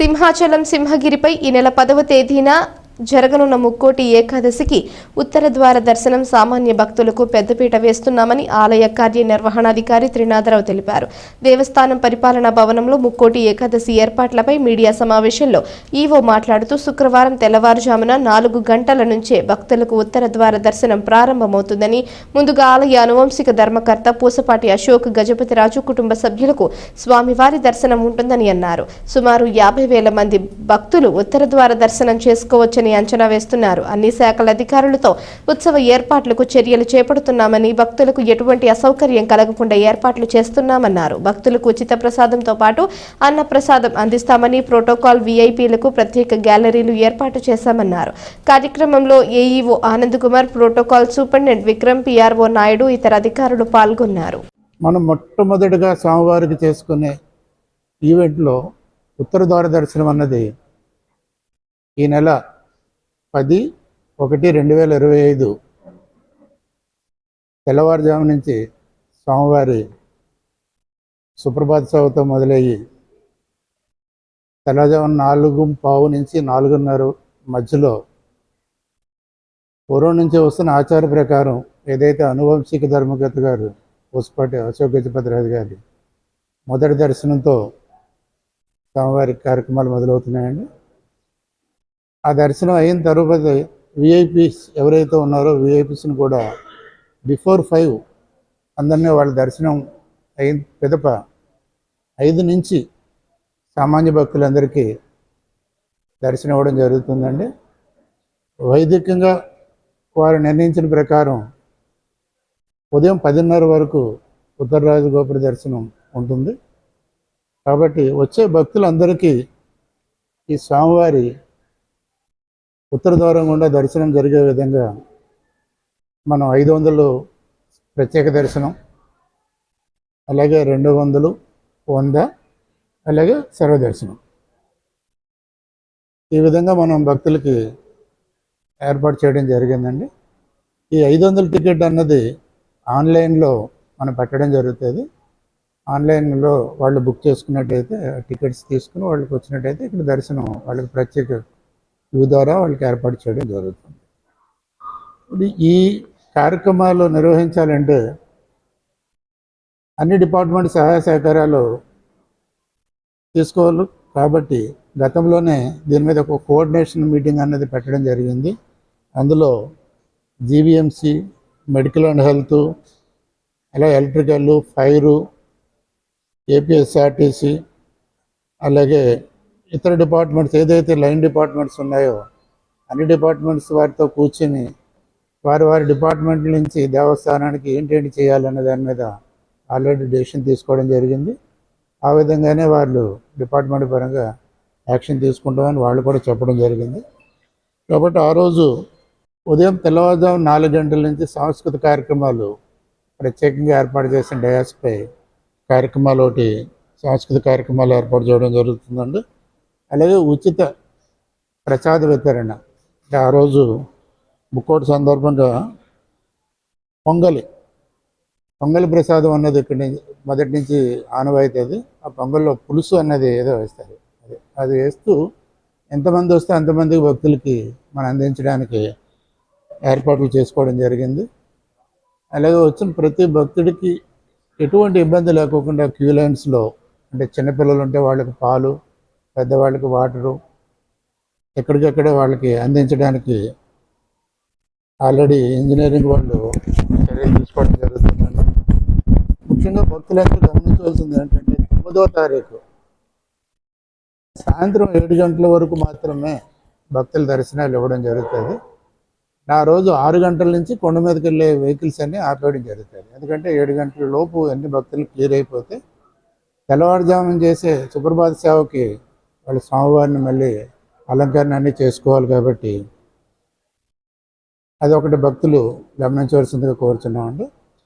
సింహాచలం సింహగిరిపై ఈ నెల పదవ తేదీన జరగనున్న ముక్కోటి ఏకాదశికి ఉత్తర ద్వార దర్శనం సామాన్య భక్తులకు పెద్దపీట వేస్తున్నామని ఆలయ కార్యనిర్వహణాధికారి త్రినాథరావు తెలిపారు. దేవస్థానం పరిపాలనా భవనంలో ముక్కోటి ఏకాదశి ఏర్పాట్లపై మీడియా సమావేశంలో ఈవో మాట్లాడుతూ శుక్రవారం తెల్లవారుజామున నాలుగు గంటల నుంచే భక్తులకు ఉత్తర ద్వార దర్శనం ప్రారంభమవుతుందని ముందుగా ఆలయ అనువంశిక ధర్మకర్త పూసపాటి అశోక్ గజపతిరాజు కుటుంబ సభ్యులకు స్వామివారి దర్శనం ఉంటుందని అన్నారు. సుమారు యాభై వేల మంది భక్తులు ఉత్తర ద్వార దర్శనం చేసుకోవచ్చని అంచనా వేస్తున్నారు. అన్ని శాఖల అధికారులతో ఉత్సవ ఏర్పాట్లకు చర్యలు చేపడుతున్నామని భక్తులకు ఎటువంటి అసౌకర్యం కలగకుండా ఏర్పాట్లు చేస్తున్నామన్నారు. భక్తులకు ఉచిత ప్రసాదంతో పాటు అన్న ప్రసాదం అందిస్తామని ప్రోటోకాల్ వీఐపీలకు ప్రత్యేక గ్యాలరీలు ఏర్పాటు చేశామన్నారు. కార్యక్రమంలో AEO Anand Kumar protocol superintendent Vikram PRO Naidu ఇతర అధికారులు పాల్గొన్నారు. మనం మొట్టమొదటిగా స్వామివారికి చేసుకునే ఈవెంట్లో ఉత్తర ద్వార దర్శనం అన్నది ఈ నెల పది ఒకటి రెండు వేల ఇరవై ఐదు. తెల్లవారుజాము నుంచి స్వామివారి సుప్రభాత సేవతో మొదలయ్యి తెల్లవారుజాము నాలుగు పావు నుంచి నాలుగున్నర మధ్యలో పూర్వం నుంచి వస్తున్న ఆచార ప్రకారం ఏదైతే అనువంశిక ధర్మగత గారు పూసపాటి అశోక్ గజపతిరాజు గారి మొదటి దర్శనంతో స్వామివారి కార్యక్రమాలు మొదలవుతున్నాయండి. ఆ దర్శనం అయిన తర్వాత విఐపీస్ ఎవరైతే ఉన్నారో విఐపీస్ని కూడా బిఫోర్ ఫైవ్ అందరినీ వాళ్ళ దర్శనం అయిన పిదప ఐదు నుంచి సామాన్య భక్తులందరికీ దర్శనం ఇవ్వడం జరుగుతుందండి. వైదికంగా వారు నిర్ణయించిన ప్రకారం ఉదయం పదిన్నర వరకు ఉత్తరరాజు గోపుర దర్శనం ఉంటుంది. కాబట్టి వచ్చే భక్తులందరికీ ఈ స్వామివారి ఉత్తర ద్వారం గుండా దర్శనం జరిగే విధంగా మనం ఐదు వందలు ప్రత్యేక దర్శనం అలాగే రెండు వందలు వంద అలాగే సర్వదర్శనం. ఈ విధంగా మనం భక్తులకి ఏర్పాటు చేయడం జరిగిందండి. ఈ ఐదు వందల టికెట్ అన్నది ఆన్లైన్లో మనం పెట్టడం జరుగుతుంది. ఆన్లైన్లో వాళ్ళు బుక్ చేసుకున్నట్టయితే టికెట్స్ తీసుకుని వాళ్ళకి వచ్చినట్టయితే ఇక్కడ దర్శనం వాళ్ళకి ప్రత్యేక ఇవి ద్వారా వాళ్ళకి ఏర్పాటు చేయడం జరుగుతుంది. ఈ కార్యక్రమాలు నిర్వహించాలంటే అన్ని డిపార్ట్మెంట్ సహాయ సహకారాలు తీసుకోవాలి. కాబట్టి గతంలోనే దీని మీద ఒక కోఆర్డినేషన్ మీటింగ్ అనేది పెట్టడం జరిగింది. అందులో జీవీఎంసీ మెడికల్ అండ్ హెల్త్ అలాగే ఎలక్ట్రికల్ ఫైరు ఏపీఎస్ఆర్టీసీ అలాగే ఇతర డిపార్ట్మెంట్స్ ఏదైతే లైన్ డిపార్ట్మెంట్స్ ఉన్నాయో అన్ని డిపార్ట్మెంట్స్ వారితో కూర్చుని వారి వారి డిపార్ట్మెంట్ నుంచి దేవస్థానానికి ఏంటేంటి చేయాలనే దాని మీద ఆల్రెడీ డెసిషన్ తీసుకోవడం జరిగింది. ఆ విధంగానే వాళ్ళు డిపార్ట్మెంట్ పరంగా యాక్షన్ తీసుకుంటామని వాళ్ళు కూడా చెప్పడం జరిగింది. కాబట్టి ఆ రోజు ఉదయం తెల్లవారుజాము నాలుగు గంటల నుంచి సాంస్కృతిక కార్యక్రమాలు ప్రత్యేకంగా ఏర్పాటు చేసిన డయాస్పై కార్యక్రమాలు ఒకటి సాంస్కృతిక కార్యక్రమాలు ఏర్పాటు చేయడం జరుగుతుందండి. అలాగే ఉచిత ప్రసాద వితరణ. ఆ రోజు ముక్కోటి సందర్భంగా పొంగలి పొంగలి ప్రసాదం అన్నది ఇక్కడి నుంచి మొదటి నుంచి ఆనవాయితీ అది ఆ పొంగల్లో పులుసు అన్నది ఏదో వేస్తారు. అది అది వేస్తూ ఎంతమంది వస్తే అంతమంది భక్తులకి మనం అందించడానికి ఏర్పాట్లు చేసుకోవడం జరిగింది. అలాగే వచ్చిన ప్రతి భక్తుడికి ఎటువంటి ఇబ్బంది లేకోకుండా క్యూ లైన్స్లో అంటే చిన్నపిల్లలు ఉంటే వాళ్ళకి పాలు పెద్దవాళ్ళకి వాటరు ఎక్కడికక్కడే వాళ్ళకి అందించడానికి ఆల్రెడీ ఇంజనీరింగ్ వాళ్ళు చర్యలు తీసుకోవడం జరుగుతుందండి. ముఖ్యంగా భక్తులందరూ గమనించవలసింది ఏంటంటే తొమ్మిదో తారీఖు సాయంత్రం ఏడు గంటల వరకు మాత్రమే భక్తుల దర్శనాలు ఇవ్వడం జరుగుతుంది. ఆ రోజు ఆరు గంటల నుంచి కొండ మీదకి వెళ్ళే వెహికల్స్ అన్ని ఆపేయడం జరుగుతుంది. ఎందుకంటే ఏడు గంటల లోపు అన్ని భక్తులు క్లియర్ అయిపోతే తెల్లవారుజామున చేసే సుప్రభాత సేవకి వాళ్ళు స్వామివారిని మళ్ళీ అలంకరణాన్ని చేసుకోవాలి కాబట్టి అది ఒకటి భక్తులు గమనించవలసిందిగా కోరుచున్నామండి.